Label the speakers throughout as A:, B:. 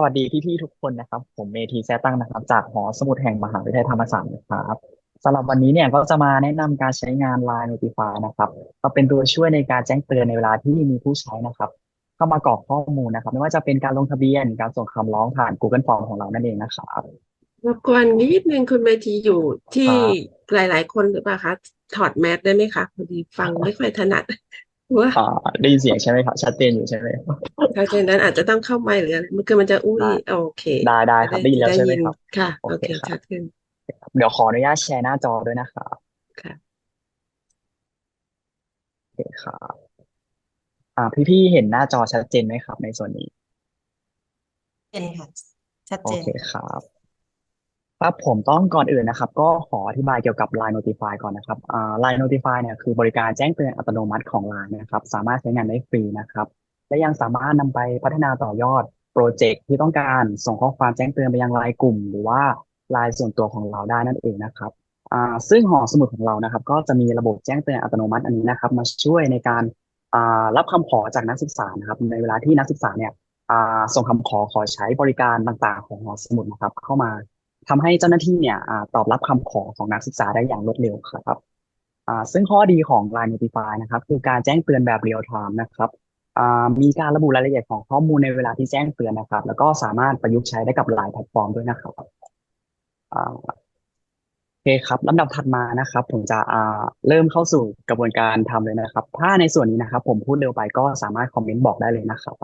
A: สวัสดีพี่ๆทุกคนนะครับ ผมเมธีแซตั้งนะครับ จากหอสมุดแห่งมหาวิทยาลัยธรรมศาสตร์นะครับสำหรับวันนี้เนี่ยก็จะมาแนะนำการใช้งาน Line Notify นะครับก็เป็นตัวช่วยในการแจ้งเตือนในเวลาที่มีผู้ใช้นะครับ เข้ามากรอกข้อมูลนะครับ ไม่ว่าจะเป็นการลงทะเบียนการส่งคำร้องผ่าน Google Form ของเรานั่นเองนะครับ
B: รบกวนนิดนึงคุณเมธีอยู่
A: ค
B: ที่
A: รับ
B: หลาย ๆ คนหรือเปล่าคะถอดแมสได้ไหมคะพอดีฟังไม่ค่อยถนัด ว่า
A: อ่าได้ยินเสียงใช่ไหมครับชัดเจนอยู่ใช่ไหม
B: ถ้าเช่นนั้นอาจจะต้องเข้าไมค์หรืออะไรมันคือมันจะอุ้ย
A: ได้
B: โอเค
A: ได้ได้
B: จะได้
A: ครับได้ยินแล้ว
B: จะได้ยิน
A: ใช่ไหมครับ
B: ค่ะ
A: โอเค
B: โอเค
A: ครับ
B: ชัดขึ้น
A: เดี๋ยวขออนุญาตแชร์หน้าจอด้วยนะครับ
B: ค่ะ
A: โอเคครับอ่าพี่ๆเห็นหน้าจอชัดเจนไหมครับ ในส่วนนี้
C: เป็นค่ะชัด
A: โอเค
C: เจน
A: ครับ ครับผมต้องก่อนอื่นนะครับ ก็ขออธิบายเกี่ยวกับ Line Notify ก่อนนะครับอ่า Line Notify เนี่ยคือบริการแจ้งเตือนอัตโนมัติของ Line นะครับ สามารถใช้งานได้ฟรีนะครับ และยังสามารถนำไปพัฒนาต่อยอดโปรเจกต์ที่ต้องการส่งข้อความแจ้งเตือนไปยังไลน์กลุ่ม หรือว่า Line ส่วนตัวของเราได้นั่นเองนะครับอ่าซึ่งหอสมุดของเรานะครับ ก็จะมีระบบแจ้งเตือนอัตโนมัติอันนี้นะครับ มาช่วยในการอ่ารับคำขอจากนักศึกษานะครับในเวลาที่นักศึกษาเนี่ยอ่าส่งคำขอขอใช้บริการต่างๆ ของหอสมุดนะครับเข้ามา ทำให้เจ้าหน้าที่เนี่ยอตอบรับคำขอของนักศึกษาได้อย่างรวดเร็วครับซึ่งข้อดีของ Line Notify นะครับ คือการแจ้งเตือนแบบเรียลไทม์นะครับมีการระบุรายละเอียดของข้อมูลในเวลาที่แจ้งเตือนนะครับ แล้วก็สามารถประยุกต์ใช้ได้กับหลายแพลตฟอร์มด้วยนะครับโอเคครับลำดับถัดมานะครับ ผมจะเริ่มเข้าสู่กระบวนการทำเลยนะครับ ถ้าในส่วนนี้นะครับ ผมพูดเร็วไปก็สามารถคอมเมนต์บอกได้เลยนะครับ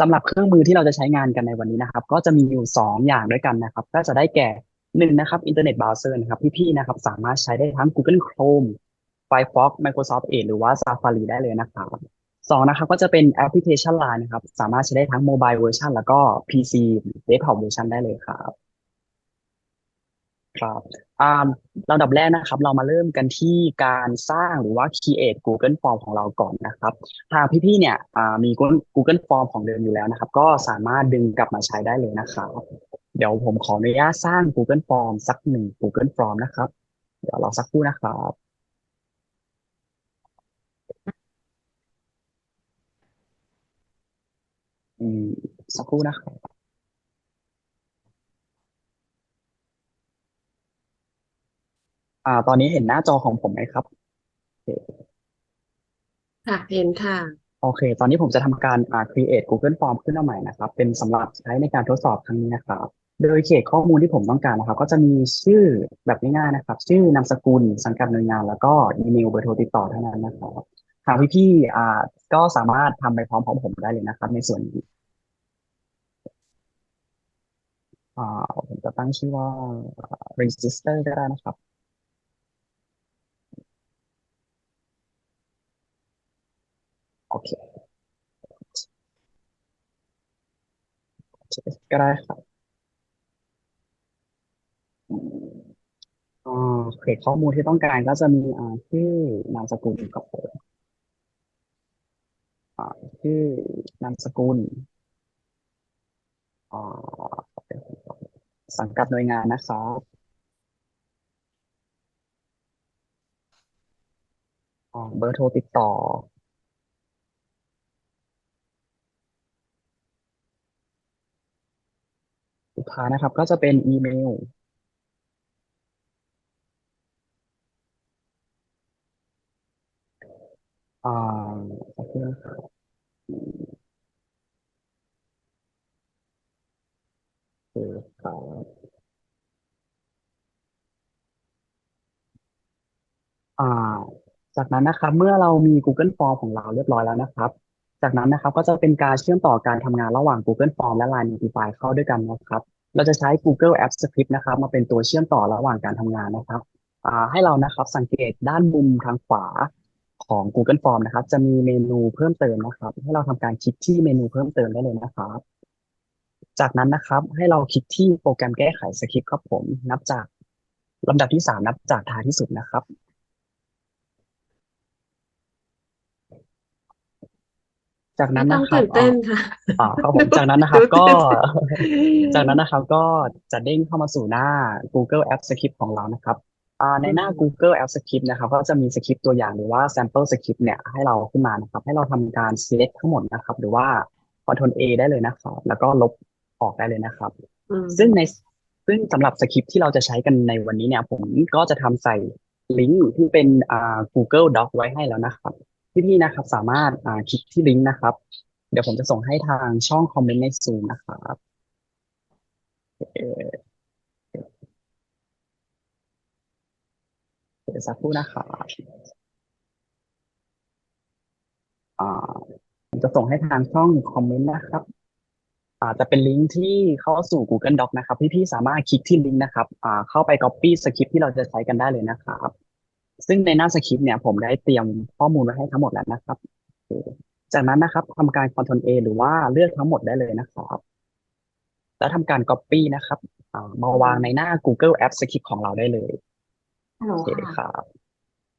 A: สำหรับเครื่องมือที่เราจะใช้งานกันในวันนี้นะครับ ก็จะมีอยู่สองอย่างด้วยกันนะครับ ก็จะได้แก่หนึ่งนะครับอินเทอร์เน็ตเบราว์เซอร์นะครับพี่ๆนะครับ สามารถใช้ได้ทั้ง Google Chrome Firefox Microsoft Edge หรือว่า Safari ได้เลยนะครับสองนะครับก็จะเป็นแอปพลิเคชัน Line นะครับ สามารถใช้ได้ทั้งโมบายเวอร์ชันแล้วก็ PC เดสก์ท็อปเวอร์ชันได้เลยครับ ครับอ่าลำดับแรกนะครับ เรามาเริ่มกันที่การสร้างหรือว่า create Google Form ของเราก่อนนะครับ หากพี่ๆเนี่ยอ่ามี Google Form ของเดิมอยู่แล้วนะครับ ก็สามารถดึงกลับมาใช้ได้เลยนะครับ เดี๋ยวผมขออนุญาตสร้าง Google Form สักหนึ่ง Google Form นะครับ เดี๋ยวราสักครู่นะครับอืมสักครู่นะครับ อ่า ตอนนี้เห็นหน้าจอของผมไหมครับโอเค
B: ค่ะเห็นค่ะ
A: โอเค ตอนนี้ผมจะทำการอ่า create Google Form ขึ้นมาใหม่นะครับ เป็นสำหรับใช้ในการทดสอบครั้งนี้นะครับ โดยเขตข้อมูลที่ผมต้องการนะครับ ก็จะมีชื่อแบบง่ายๆนะครับ ชื่อนามสกุล สังกัดหน่วยงาน แล้วก็อีเมลเบอร์โทรติดต่อเท่านั้นนะครับทางพี่ๆอ่า ก็สามารถทำไปพร้อมๆผมได้เลยนะครับ ในส่วนนี้อ่าผมจะตั้งชื่อว่า register ก็ได้นะครับ โอเคก็ได้ครับอ่าเขตข้อมูลที่ต้องการก็จะมีอ่าชื่อนามสกุลกับผมอ่าชื่อนามสกุลอ่าสังกัดหน่วยงานนะครับอ่าเบอร์โทรติดต่อานะครับ ก็จะเป็นอีเมล อ่าสักคนะครับโอเคครับอ่า จากนั้นนะครับ เมื่อเรามี Google Form ของเราเรียบร้อยแล้วนะครับ จากนั้นนะครับก็จะเป็นการเชื่อมต่อการทำงานระหว่าง Google Form และ Line Notify เข้าด้วยกันนะครับ เราจะใช้ Google Apps Script นะครับ มาเป็นตัวเชื่อมต่อระหว่างการทำงานนะครับให้เรานะครับสังเกตด้านมุมทางขวาของ Google Form นะครับ จะมีเมนูเพิ่มเติมนะครับ ให้เราทำการคลิกที่เมนูเพิ่มเติมได้เลยนะครับ จากนั้นนะครับให้เราคลิกที่โปรแกรมแก้ไขสคริปต์ครับผม นับจากลำดับที่สามนับจากท้ายที่สุดนะครับ จาก
B: ไม่
A: นั้น
B: ต้องตื่น
A: นะครับอ่า
B: เต้นค่ะ
A: อ่าครับผ
B: ดู
A: มจากนั้นนะค
B: ดู
A: รับก็
B: ตื่น
A: จากนั้นนะครับก็จะเด้งเข้ามาสู่หน้า Google Apps Script ของเรานะครับอ่าใน
B: อื
A: หน้า
B: ม
A: Google Apps Script นะครับก็จะมีสคริปต์ตัวอย่างหรือว่า sample script เนี่ยให้เราขึ้นมานะครับ ให้เราทำการ select ทั้งหมดนะครับ หรือว่า Ctrl A ได้เลยนะครับ แล้วก็ลบออกได้เลยนะครับ
B: อืม
A: ซึ่งในซึ่งสำหรับสคริปต์ที่เราจะใช้กันในวันนี้เนี่ย ผมก็จะทำใส่ลิงก์ที่เป็นอ่า Google Doc ไว้ให้แล้วนะครับ พี่ๆนะครับ สามารถอ่าคลิกที่ลิงก์นะครับ เดี๋ยวผมจะส่งให้ทางช่องคอมเมนต์ใน Zoom นะครับเอ่อเดี๋ยวสักครู่นะครับอ่าผมจะส่งให้ทางช่องคอมเมนต์นะครับอ่าจะเป็นลิงก์ที่เข้าสู่ Google Doc นะครับ พี่ๆสามารถคลิกที่ลิงก์นะครับอ่าเข้าไป Copy สคริปต์ที่เราจะใช้กันได้เลยนะครับ ซึ่งในหน้าสคริปต์เนี่ยผมได้เตรียมข้อมูลไว้ให้ทั้งหมดแล้วนะครับโอเคจากนั้นนะครับทำการ Ctrl A หรือว่าเลือกทั้งหมดได้เลยนะครับ แล้วทำการ Copy นะครับอ่ามาวางในหน้า Google App Script ของเราได้เลย
C: ฮัลโหล
A: โอเค
C: ค่ะ
A: ครับ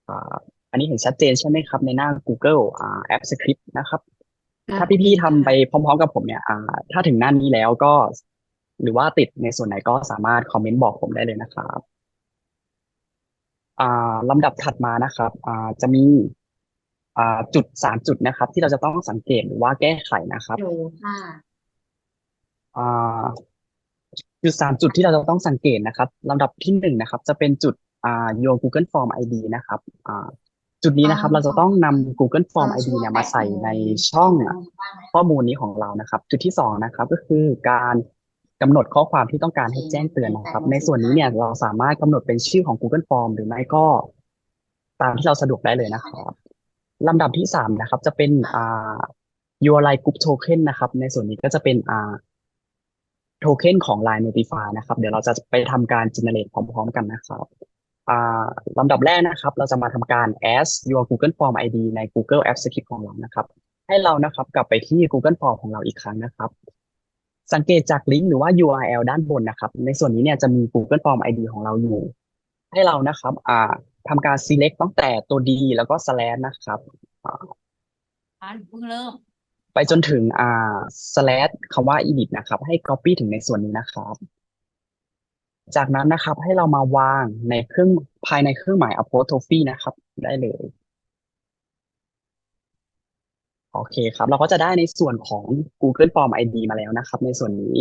A: อ่าอันนี้เห็นชัดเจนใช่ไหมครับ ในหน้า Google อ่า App Script นะครับ ถ้าพี่ๆทำไปพร้อมๆกับผมเนี่ยอ่าถ้าถึงหน้านี้แล้วก็ หรือว่าติดในส่วนไหนก็สามารถคอมเมนต์บอกผมได้เลยนะครับอ่า ลำดับถัดมานะครับอ่าจะมีอ่าจุดสามจุดนะครับ ที่เราจะต้องสังเกตหรือว่าแก้ไขนะครับ
C: ฮัลโหลค่ะ
A: อ่าจุดสามจุดที่เราจะต้องสังเกตนะครับลำดับที่หนึ่งนะครับ จะเป็นจุดอ่า your Google Form ID นะครับอ่าจุดนี้นะครับ เราจะต้องนำ Google Form ID เนี่ยมาใส่ในช่องข้อมูลนี้ของเรานะครับ จุดที่สองนะครับ ก็คือการ กำหนดข้อความที่ต้องการให้แจ้งเตือนนะครับ ในส่วนนี้เนี่ยเราสามารถกำหนดเป็นชื่อของ Google Form หรือไม่ก็ ตามที่เราสะดวกได้เลยนะครับลำดับที่สามนะครับ จะเป็นอ่า your Line Group Token นะครับ ในส่วนนี้ก็จะเป็นอ่าโทเค็นของ Line Notify นะครับ เดี๋ยวเราจะไปทำการ generate พร้อมๆ กันนะครับอ่าลำดับแรกนะครับ เราจะมาทำการ add your Google Form ID ใน Google App Script ของเรานะครับ ให้เรานะครับกลับไปที่ Google Form ของเราอีกครั้งนะครับ สังเกตจากลิงก์หรือว่า URL ด้านบนนะครับ ในส่วนนี้เนี่ยจะมี Google Form ID ของเราอยู่ ให้เรานะครับอ่าทำการ select ตั้งแต่ตัว D แล้วก็ slash นะครับอ่า
C: อ่านเพิ่งเริ่ม
A: ไปจนถึงอ่า slash คำว่า edit นะครับ ให้ copy ถึงในส่วนนี้นะครับ จากนั้นนะครับให้เรามาวางในเครื่องภายในเครื่องหมาย apostrophe นะครับ ได้เลย โอเคครับ เราก็จะได้ในส่วนของ Google Form ID มาแล้วนะครับ ในส่วนนี้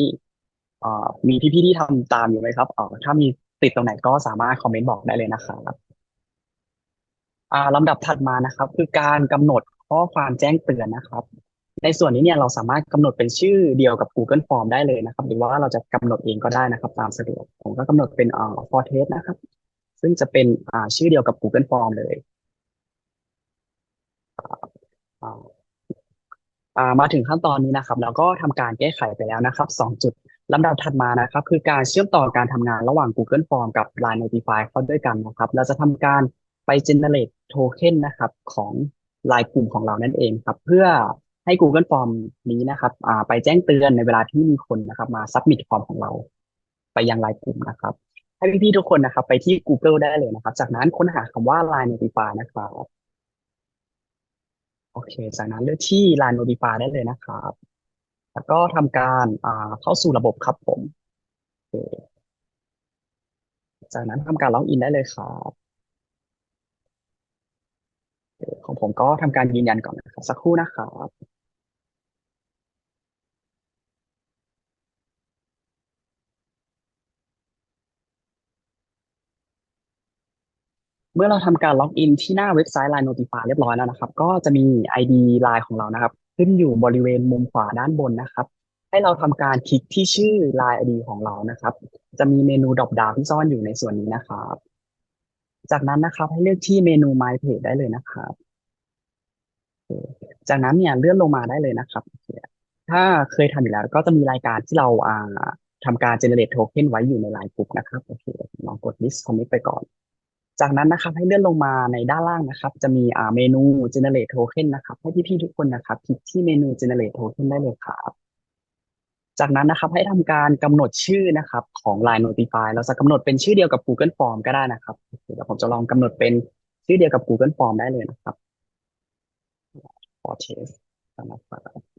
A: มีพี่ๆที่ทำตามอยู่ไหมครับถ้ามีติดตรงไหนก็สามารถคอมเมนต์บอกได้เลยนะครับลำดับถัดมานะครับ คือการกำหนดข้อความแจ้งเตือนนะครับ ในส่วนนี้เนี่ยเราสามารถกำหนดเป็นชื่อเดียวกับ Google Form ได้เลยนะครับ หรือว่าเราจะกำหนดเองก็ได้นะครับ ตามสะดวกผมก็กำหนดเป็นอ่า for test นะครับ ซึ่งจะเป็นอ่าชื่อเดียวกับ Google Form เลยอ่า มาถึงขั้นตอนนี้นะครับแล้วก็ทำการแก้ไขไปแล้วนะครับสองจุดลำดับถัดมานะครับ คือการเชื่อมต่อการทำงานระหว่าง Google Form กับ Line Notify เข้าด้วยกันนะครับ เราจะทำการไป generate token นะครับของ Line กลุ่มของเรานั่นเองครับ เพื่อให้ Google Form นี้นะครับไปแจ้งเตือนในเวลาที่มีคนนะครับมา submit ฟอร์มของเรา ไปยัง Line กลุ่มนะครับ ให้พี่ๆทุกคนนะครับ ไปที่ Google ได้เลยนะครับ จากนั้นค้นหาคำว่า Line Notify นะครับ อเค จากนั้นเลือกที่ Line Notify ได้เลยนะครับ แล้วก็ทำการอ่าเข้าสู่ระบบครับผมโอเคจากนั้นทำการล็อกอินได้เลยครับของผมก็ทำการยืนยันก่อนนะครับ สักครู่นะครับ เมื่อเราทำการล็อกอินที่หน้าเว็บไซต์ Line Notify เรียบร้อยแล้วนะครับ ก็จะมี ID Line ของเรานะครับ ขึ้นอยู่บริเวณมุมขวาด้านบนนะครับ ให้เราทำการคลิกที่ชื่อ Line ID ของเรานะครับ จะมีเมนูดรอปดาวที่ซ่อนอยู่ในส่วนนี้นะครับ จากนั้นนะครับให้เลือกที่เมนู My Page ได้เลยนะครับจากนั้นเนี่ยเลื่อนลงมาได้เลยนะครับ ถ้าเคยทำอยู่แล้วก็จะมีรายการที่เราอ่าทำการ generate token ไว้อยู่ใน Line Group นะครับโอเคลองกด list commit ไปก่อน จากนั้นนะครับให้เลื่อนลงมาในด้านล่างนะครับ จะมีอ่าเมนู generate token นะครับ ให้พี่ๆทุกคนนะครับคลิกที่เมนู generate token ได้เลยครับจากนั้นนะครับให้ทำการกำหนดชื่อนะครับของ Line Notify เราจะกำหนดเป็นชื่อเดียวกับ Google Form ก็ได้นะครับเดี๋ยวผมจะลองกำหนดเป็นชื่อเดียวกับ Google Form ได้เลยนะครับ for test นะครับ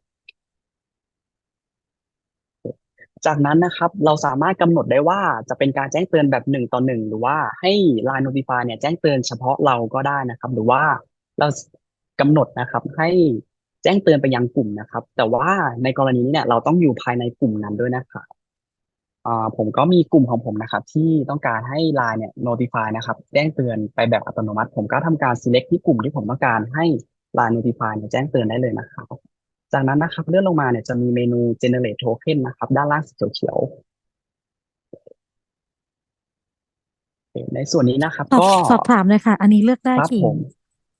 A: จากนั้นนะครับเราสามารถกำหนดได้ว่าจะเป็นการแจ้งเตือนแบบหนึ่งต่อหนึ่งหรือว่าให้ Line Notify เนี่ยแจ้งเตือนเฉพาะเราก็ได้นะครับ หรือว่าเรากำหนดนะครับให้แจ้งเตือนไปยังกลุ่มนะครับ แต่ว่าในกรณีนี้เนี่ยเราต้องอยู่ภายในกลุ่มนั้นด้วยนะครับผมก็มีกลุ่มของผมนะครับ ที่ต้องการให้ Line เนี่ย notify นะครับ แจ้งเตือนไปแบบอัตโนมัติ ผมก็ทำการ select ที่กลุ่มที่ผมต้องการให้ Line notify เนี่ยแจ้งเตือนได้เลยนะครับ จากนั้นนะครับเลื่อนลงมาเนี่ยจะมีเมนู generate token นะครับ ด้านล่างสีเขียวๆในส่วนนี้นะครับ
D: สอบ
A: ก็
D: สอบถามเลยค่ะ อันนี้เลือกได้
A: ครับ
D: กี่
A: ผม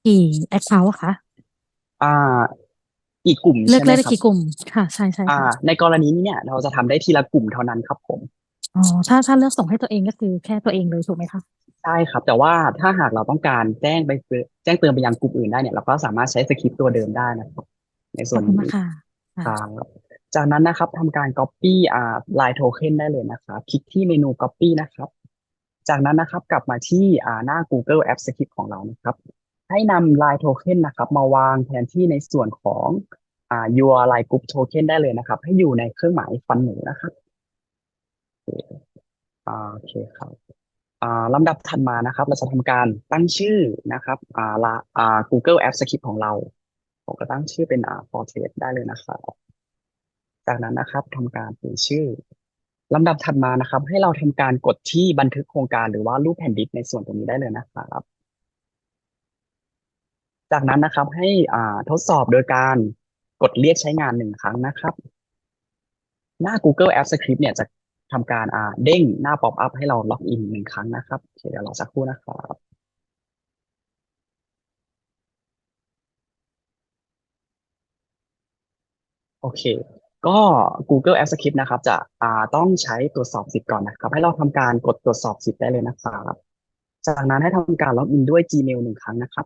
D: กี่แอคเคาท์คะ
A: อ่าอีกกลุ่ม
D: เลือก
A: ใช่ไหม
D: ได้
A: ครับ
D: กี่กลุ่มค่ะ ใช่ใช่
A: อ่า
D: ค่ะ
A: ในกรณีนี้เนี่ยเราจะทำได้ทีละกลุ่มเท่านั้นครับผม
D: อ๋อถ้าถ้าเลือกส่งให้ตัวเองก็คือแค่ตัวเองเลยถูกไหมคะ
A: ใช่ครับ แต่ว่าถ้าหากเราต้องการแจ้งไปแจ้งเตือนไปยังกลุ่มอื่นได้เนี่ยเราก็สามารถใช้สคริปต์ตัวเดิมได้นะครับ ใน
D: ข
A: ส่
D: อ
A: ว
D: บ
A: น
D: คุณ
A: นี้
D: มากค่ะค่ะ
A: ครับจากนั้นนะครับทำการ copy อ่า line token ได้เลยนะครับคลิกที่เมนู copy นะครับ จากนั้นนะครับกลับมาที่อ่าหน้า Google App Script ของเรานะครับ ให้นำ line token นะครับ มาวางแทนที่ในส่วนของอ่า your line group token ได้เลยนะครับ ให้อยู่ในเครื่องหมายฟันหนูนะครับโอเคอ่าโอเคครับอ่าลำดับถัดมานะครับ เราจะทำการตั้งชื่อนะครับอ่าละอ่า Google App Script ของเรา ผมก็ตั้งชื่อเป็นอ่า portrait ได้เลยนะครับจากนั้นนะครับทำการเปลี่ยนชื่อลำดับถัดมานะครับ ให้เราทำการกดที่บันทึกโครงการหรือว่ารูปแผ่นดินในส่วนตรงนี้ได้เลยนะครับจากนั้นนะครับให้อ่าทดสอบโดยการกดเรียกใช้งานหนึ่งครั้งนะครับ หน้า Google App Script เนี่ยจะทำการอ่าเด้งหน้าป๊อปอัพให้เราล็อกอินหนึ่งครั้งนะครับโอเคเดี๋ยวรอสักครู่นะครับ โอเค ก็ Google App Script นะครับจะอ่าต้องใช้ตรวจสอบสิทธิ์ก่อนนะครับ ให้เราทำการกดตรวจสอบสิทธิ์ได้เลยนะครับ จากนั้นให้ทำการล็อกอินด้วย Gmail หนึ่งครั้งนะครับ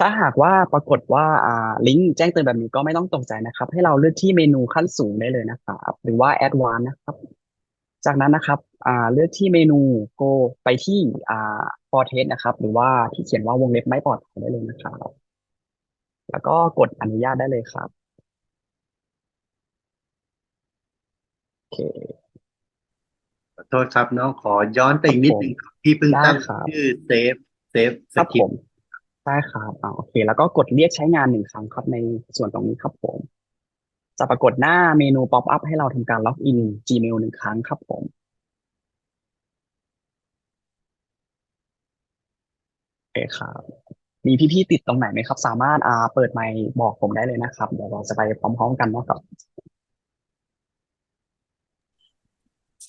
A: ถ้าหากว่าปรากฏว่าอ่าลิงก์แจ้งเตือนแบบนี้ก็ไม่ต้องตกใจนะครับ ให้เราเลือกที่เมนูขั้นสูงได้เลยนะครับ หรือว่า Advanced นะครับ จากนั้นนะครับอ่าเลือกที่เมนู Go ไปที่อ่า Fortest นะครับ หรือว่าที่เขียนว่าวงเล็บไม่ปลอดภัยได้เลยนะครับ แล้วก็กดอนุญาตได้เลยครับ โอ เค
E: ขอโทษครับน้องขอย้อนไปอีกนิด
A: ผม
E: นึงครับพี่เพิ่ง
A: ได้
E: ตั้ง
A: ครับ
E: ชื่อเซฟเซฟส
A: ครับ
E: คริ
A: ผ
E: ป
A: ม
E: ต์
A: ได้ครับอ่าโอเค แล้วก็กดเรียกใช้งานหนึ่งครั้งครับในส่วนตรงนี้ครับผม จะปรากฏหน้าเมนู ป๊อปอัพให้เราทำการล็อกอิน Gmail หนึ่งครั้งครับผม โอเคครับ มีพี่ๆติดตรงไหนไหมครับ สามารถอ่าเปิดไมค์บอกผมได้เลยนะครับ เดี๋ยวเราจะไปพร้อมๆกันนะครับ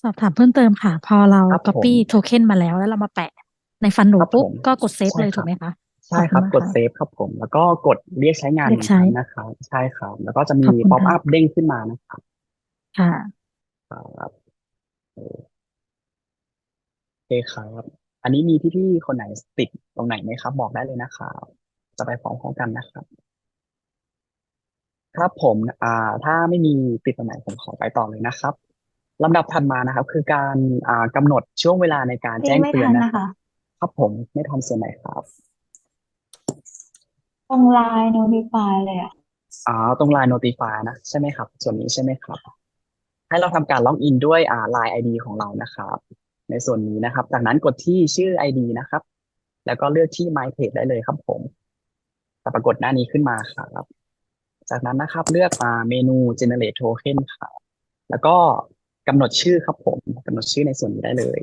D: สอบถามเพิ่มเติมค่ะ พอเรา
A: ครับผม
D: copy token มาแล้วแล้วเรามาแปะในฟันหนู
A: ครับ
D: ปุ๊บ
A: ผม
D: ก็กดเซฟ
A: ใช่
D: เลย
A: ครั
D: ถู
A: บ
D: กไหมคะ
A: ใช่ครับ
D: ขอบ
A: ก
D: คุ
A: ด
D: ณมาก
A: เซฟครับผม แล้วก็กดเรียกใช้งานห
D: เรีย
A: นึ่
D: ก
A: ง
D: ใช้
A: ครั้งนะครับใช่ครับ แล้วก็จะมี
D: ขอบคุณ
A: ป๊อป
D: ค่ะ
A: อัพเด้งขึ้นมานะครับ
D: ค่ะ
A: ครับโอเคครับ อันนี้มีพี่ๆคนไหนติดตรงไหนไหมครับ บอกได้เลยนะครับจะไปพร้อมๆกันนะครับ ครับผม อ่า ถ้าไม่มีติดตรงไหนผมขอไปต่อเลยนะครับ ลำดับถัดมานะครับ คือการอ่ากำหนดช่วงเวลาในการ
C: นี่
A: แจ้ง
C: ไม่
A: เตือ
C: ทั
A: น
C: น
A: นะ
C: นะ
A: ครั
C: คะ
A: บครับผมไม่ทันส่วนไหนครับ
C: ตรงไลน์ notify เลยอะ
A: อ่าตรง Line Notify นะใช่ไหมครับ ส่วนนี้ใช่ไหมครับ ให้เราทำการล็อกอินด้วยอ่า Line ID ของเรานะครับ ในส่วนนี้นะครับ จากนั้นกดที่ชื่อ ID นะครับ แล้วก็เลือกที่ My Page ได้เลยครับผมจะปรากฏหน้านี้ขึ้นมาครับ จากนั้นนะครับเลือกอ่าเมนู generate token ครับแล้วก็ กำหนดชื่อครับผมกำหนดชื่อในส่วนนี้ได้เลย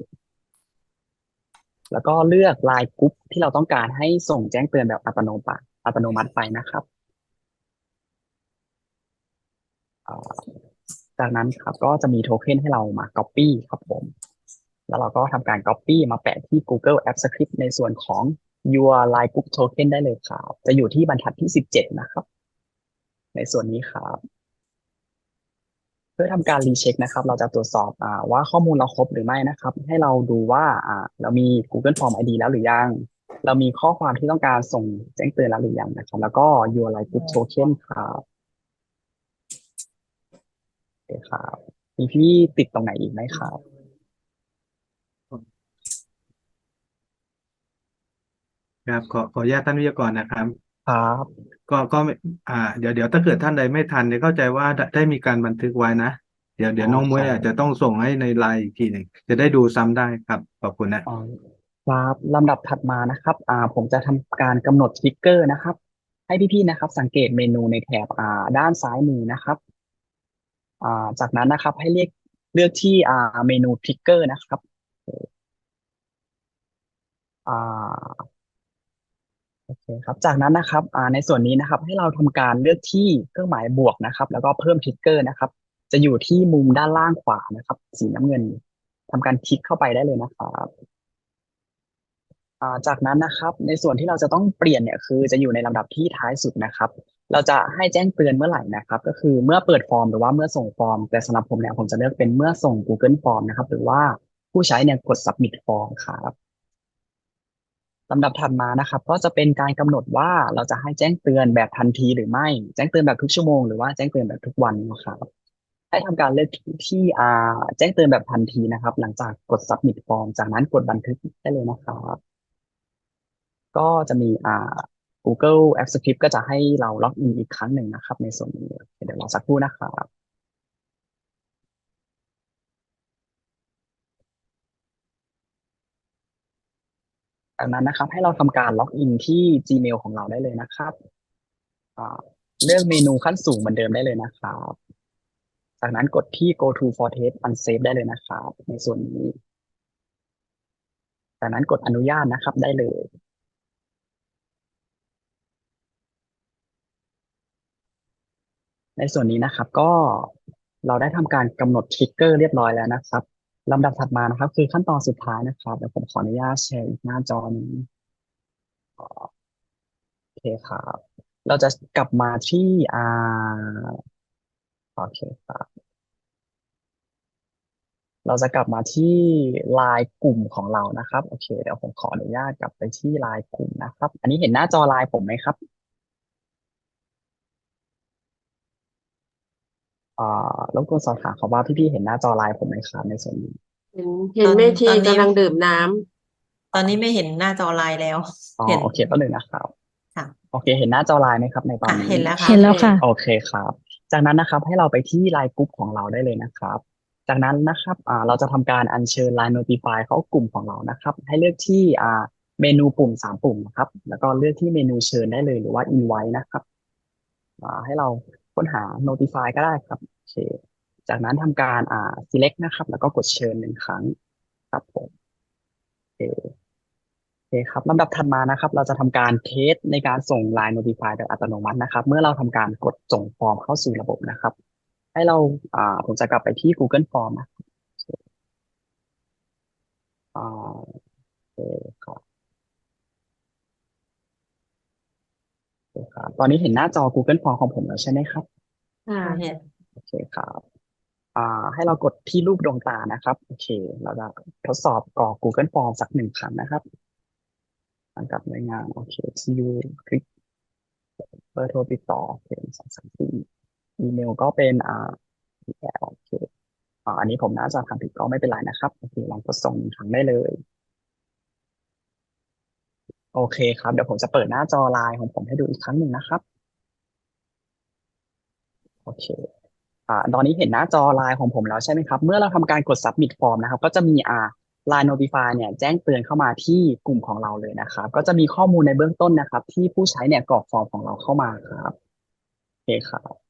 A: แล้วก็เลือก Line Group ที่เราต้องการให้ส่งแจ้งเตือนแบบอัตโนมัติอัตโนมัติไปนะครับจากนั้นครับก็จะมีโทเค็นให้เรามา Copy ครับผม แล้วเราก็ทำการ Copy มาแปะที่ Google App Script ในส่วนของ your Line Group Token ได้เลยครับ จะอยู่ที่บรรทัดที่ 17 นะครับ ในส่วนนี้ครับ พื่อทำการรีเช็คนะครับ เราจะตรวจสอบอ่าว่าข้อมูลเราครบหรือไม่นะครับ ให้เราดูว่าอ่าเรามี Google Form ID แล้วหรือยัง เรามีข้อความที่ต้องการส่งแจ้งเตือนแล้วหรือยังนะครับ แล้วก็ your Line Group Token ครับโอเคครับมีพี่ติดตรงไหนอีกไหมครับ
E: ครับขอขออนุญาตท่านวิทยากรนะครับ
A: ครับ
E: ก็ก็ไม่อ่า เดี๋ยวเดี๋ยวถ้าเกิดท่านใดไม่ทันเนี่ยเข้าใจว่าได้ได้มีการบันทึกไว้นะ เดี๋ยวเดี๋ยวน้องมวยอาจจะต้องส่งให้ในไลน์อีกทีหนึ่งจะได้ดูซ้ำได้ครับขอบคุณนะ
A: อ๋อครับลำดับถัดมานะครับ อ่า ผมจะทำการกำหนดทริกเกอร์นะครับ ให้พี่ๆนะครับ สังเกตเมนูในแถบอ่าด้านซ้ายมือนะครับ อ่า จากนั้นนะครับ ให้เรียกเลือกที่อ่าเมนูทริกเกอร์นะครับ อ่า โอเคครับ จากนั้นนะครับอ่าในส่วนนี้นะครับ ให้เราทำการเลือกที่เครื่องหมายบวกนะครับ แล้วก็เพิ่มทริกเกอร์นะครับ จะอยู่ที่มุมด้านล่างขวานะครับ สีน้ำเงินทำการคลิกเข้าไปได้เลยนะครับอ่าจากนั้นนะครับ ในส่วนที่เราจะต้องเปลี่ยนเนี่ยคือจะอยู่ในลำดับที่ท้ายสุดนะครับ เราจะให้แจ้งเตือนเมื่อไหร่นะครับ ก็คือเมื่อเปิดฟอร์มหรือว่าเมื่อส่งฟอร์ม แต่สำหรับผมเนี่ยผมจะเลือกเป็นเมื่อส่ง Google Form นะครับ หรือว่าผู้ใช้เนี่ยกด submit form ครับ ลำดับถัดมานะครับ ก็จะเป็นการกำหนดว่าเราจะให้แจ้งเตือนแบบทันทีหรือไม่ แจ้งเตือนแบบทุกชั่วโมงหรือว่าแจ้งเตือนแบบทุกวันนะครับให้ทำการเลือกที่อ่าแจ้งเตือนแบบทันทีนะครับ หลังจากกด submit form จากนั้นกดบันทึกได้เลยนะครับก็จะมีอ่า Google Apps Script ก็จะให้เราล็อกอินอีกครั้งหนึ่งนะครับ ในส่วนนี้เดี๋ยวรอสักครู่นะครับ จากนั้นนะครับ ให้เราทำการล็อกอินที่ Gmail ของเราได้เลยนะครับเลือกเมนูขั้นสูงเหมือนเดิมได้เลยนะครับ จากนั้นกดที่ go to for test unsave ได้เลยนะครับ ในส่วนนี้ จากนั้นกดอนุญาตนะครับได้เลย ในส่วนนี้นะครับก็เราได้ทำการกำหนดทริกเกอร์เรียบร้อยแล้วนะครับ ลำดับถัดมานะครับ คือขั้นตอนสุดท้ายนะครับเดี๋ยวผมขออนุญาตแชร์อีกหน้าจอนี้โอเคครับ เราจะกลับมาที่อ่าโอเคครับ เราจะกลับมาที่ไลน์กลุ่มของเรานะครับ โอเค เดี๋ยวผมขออนุญาตกลับไปที่ไลน์กลุ่มนะครับ อันนี้เห็นหน้าจอไลน์ผมไหมครับ อ่ารบกวนสอบถามเขาว่าพี่ๆเห็นหน้าจอไลน์ผมไหมครับในส่วนนี้
B: เห็นเห็น
F: ตอน
B: เมที
F: ตอนนี้
B: กำลังดื่มน้ำ
F: ตอนนี้ไม่เห็นหน้าจอไลน์แล้ว
A: อ๋อ
F: เห็น
A: โอเคแป๊บหนึงนะครับ
F: ค่ะ
A: โอเค เห็นหน้าจอไลน์ไหมครับในตอน
F: อะ
A: นี้
F: เห็นแล้วค่ะ
D: เห็นแล้วค่ะ
A: โอเคครับ จากนั้นนะครับให้เราไปที่ไลน์กลุ่มของเราได้เลยนะครับ จากนั้นนะครับอ่าเราจะทำการอัญเชิญ Line Notify เข้ากลุ่มของเรานะครับ ให้เลือกที่อ่าเมนูปุ่มสามปุ่มนะครับ แล้วก็เลือกที่เมนูเชิญได้เลยหรือว่า Invite นะครับอ่าให้เราค้นหา Notify ก็ได้ครับโอ เค จากนั้นทำการอ่า select นะครับ แล้วก็กดเชิญหนึ่งครั้งครับผมโอเคโอเคครับลำดับถัดมานะครับ เราจะทำการเทสในการส่ง Line Notify โดยอัตโนมัตินะครับ เมื่อเราทำการกดส่งฟอร์มเข้าสู่ระบบนะครับ ให้เราอ่าผมจะกลับไปที่ Google Form นะครับอ่าโอเคครับโอเคครับตอนนี้เห็นหน้าจอ Google Form ของผมแล้วใช่ไหมครับ
B: ค่ะ
F: เห็น
A: โอเคครับอ่าให้เรากดที่รูปดวงตานะครับ โอเค เราจะทดสอบกรอก Google Form สักหนึ่งครั้งนะครับสังกับหน่วยงานโอเคที่ยูคลิกเบอร์โทรติดต่อเป็นสองสามสี่อีเมลก็เป็นอ่าโอเคอ่าอันนี้ผมน่าจะทำผิดก็ไม่เป็นไรนะครับโอเคลองกดส่งหนึ่งครั้งได้เลย โอเคครับ เดี๋ยวผมจะเปิดหน้าจอไลน์ของผมให้ดูอีกครั้งหนึ่งนะครับ โอเค ตอนนี้เห็นหน้าจอไลน์ของผมแล้วใช่ไหมครับ เมื่อเราทำการกด submit form นะครับ ก็จะมีอ่า Line Notify เนี่ยแจ้งเตือนเข้ามาที่กลุ่มของเราเลยนะครับ ก็จะมีข้อมูลในเบื้องต้นนะครับ ที่ผู้ใช้เนี่ยกรอกฟอร์มของเราเข้ามาครับโอเคครับ